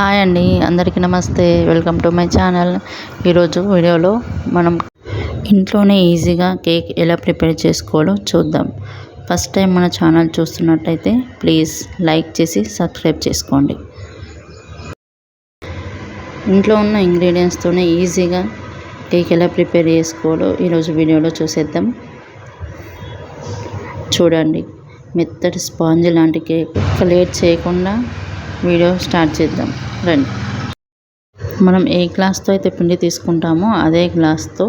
Hi అండి. అందరికీ నమస్తే. Welcome to my channel. ఈరోజు వీడియోలో మనం ఇంట్లోనే ఈజీగా కేక్ ఎలా ప్రిపేర్ చేసుకోవాలో చూద్దాం. ఫస్ట్ టైం మన ఛానల్ చూస్తున్నట్టయితే ప్లీజ్ లైక్ చేసి సబ్స్క్రైబ్ చేసుకోండి. ఇంట్లో ఉన్న ఇంగ్రీడియంట్స్తోనే ఈజీగా కేక్ ఎలా ప్రిపేర్ చేసుకోవాలో ఈరోజు వీడియోలో చూసేద్దాం. చూడండి. మెత్తటి స్పాంజ్ లాంటి కేక్. లేట్ చేయకుండా వీడియో స్టార్ట్ చేద్దాం. రండి. మనం ఏ గ్లాస్తో అయితే పిండి తీసుకుంటామో అదే గ్లాస్తో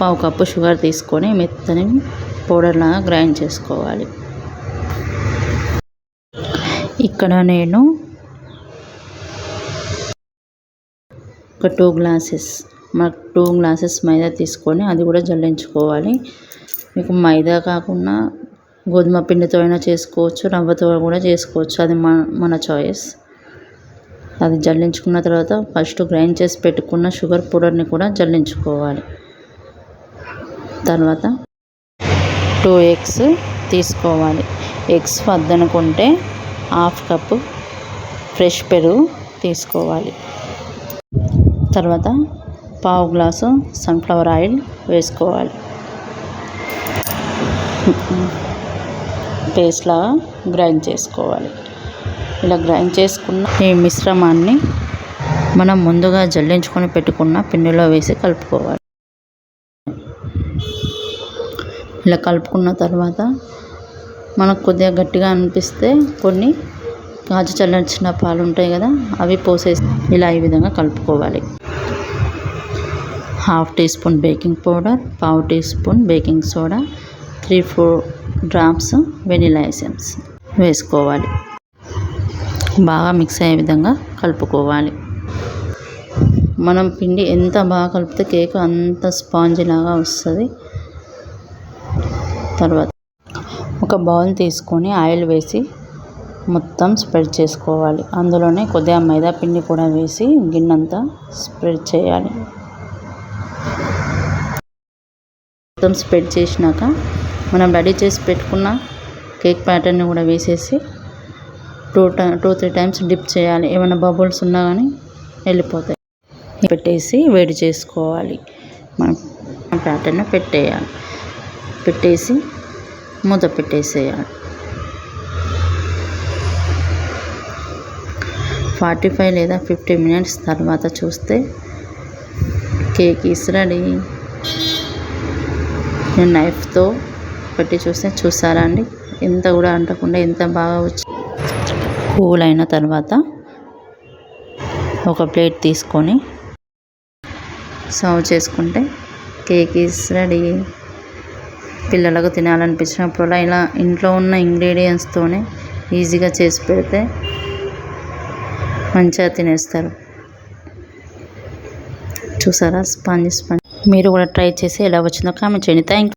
పావు కప్పు షుగర్ తీసుకొని మెత్తని పౌడర్లాగా గ్రైండ్ చేసుకోవాలి. ఇక్కడ నేను ఒక టూ గ్లాసెస్ మా టూ గ్లాసెస్ మైదా తీసుకొని అది కూడా జల్లించుకోవాలి. మీకు మైదా కాకుండా గోధుమ పిండితో అయినా చేసుకోవచ్చు రవ్వతో కూడా చేసుకోవచ్చు. అది మన మన చాయిస్ అది జల్లించుకున్న తర్వాత ఫస్ట్ గ్రైండ్ చేసి పెట్టుకున్న షుగర్ పౌడర్ని కూడా జల్లించుకోవాలి. తర్వాత టూ ఎగ్స్ తీసుకోవాలి. ఎగ్స్ వద్దనుకుంటే హాఫ్ కప్పు ఫ్రెష్ పెరుగు తీసుకోవాలి. తర్వాత పావు గ్లాసు సన్ఫ్లవర్ ఆయిల్ వేసుకోవాలి. పేస్ట్లా గ్రైండ్ చేసుకోవాలి. ఇలా గ్రైండ్ చేసుకున్న ఈ మిశ్రమాన్ని మనం ముందుగా జల్లించుకొని పెట్టుకున్న పిండిలో వేసి కలుపుకోవాలి. ఇలా కలుపుకున్న తర్వాత మనకు కొద్దిగా గట్టిగా అనిపిస్తే కొన్ని కాజు చల్లించిన పాలు ఉంటాయి కదా అవి పోసేసి ఇలా ఈ విధంగా కలుపుకోవాలి. Half tea spoon baking powder పావు teaspoon baking soda three four drops vanilla essence వేసుకోవాలి. బాగా మిక్స్ అయ్యే విధంగా కలుపుకోవాలి. మనం పిండి ఎంత బాగా కలిపితే కేక్ అంత స్పాంజ్ లాగా వస్తుంది. తర్వాత ఒక బౌల్ తీసుకొని ఆయిల్ వేసి మొత్తం స్ప్రెడ్ చేసుకోవాలి. అందులోనే కొద్దిగా మైదా పిండి కూడా వేసి గిన్నెంతా స్ప్రెడ్ చేయాలి. మొత్తం స్ప్రెడ్ చేసినాక మనం రెడీ చేసి పెట్టుకున్న కేక్ ప్యాటర్న్ని కూడా వేసేసి two two three times dip చేయాలి. ఏమైనా బబుల్స్ ఉన్నా కానీ వెళ్ళిపోతాయి. పెట్టేసి వేడి చేసుకోవాలి. మనం ప్యాటర్న్ పెట్టేయాలి. పెట్టేసి మూత పెట్టేసేయాలి. ఫార్టీ ఫైవ్ లేదా ఫిఫ్టీ మినిట్స్ తర్వాత చూస్తే కేక్ ఇస్ రెడీ. నేను నైఫ్తో పెట్టి చూస్తే చూసారా అండి? ఎంత కూడా అంటకుండా ఎంత బాగా వచ్చి కూల్ అయిన తర్వాత ఒక ప్లేట్ తీసుకొని సర్వ్ చేసుకుంటే కేక్ ఈస్ రెడీ. పిల్లలకు తినాలనిపించినప్పుడు ఇలా ఇంట్లో ఉన్న ఇంగ్రీడియంట్స్తోనే ఈజీగా చేసి పెడితే మంచిగా తినేస్తారు. చూసారా? Sponge sponge. మీరు కూడా ట్రై చేసి ఎలా వచ్చిందో కామెంట్ చేయండి. థ్యాంక్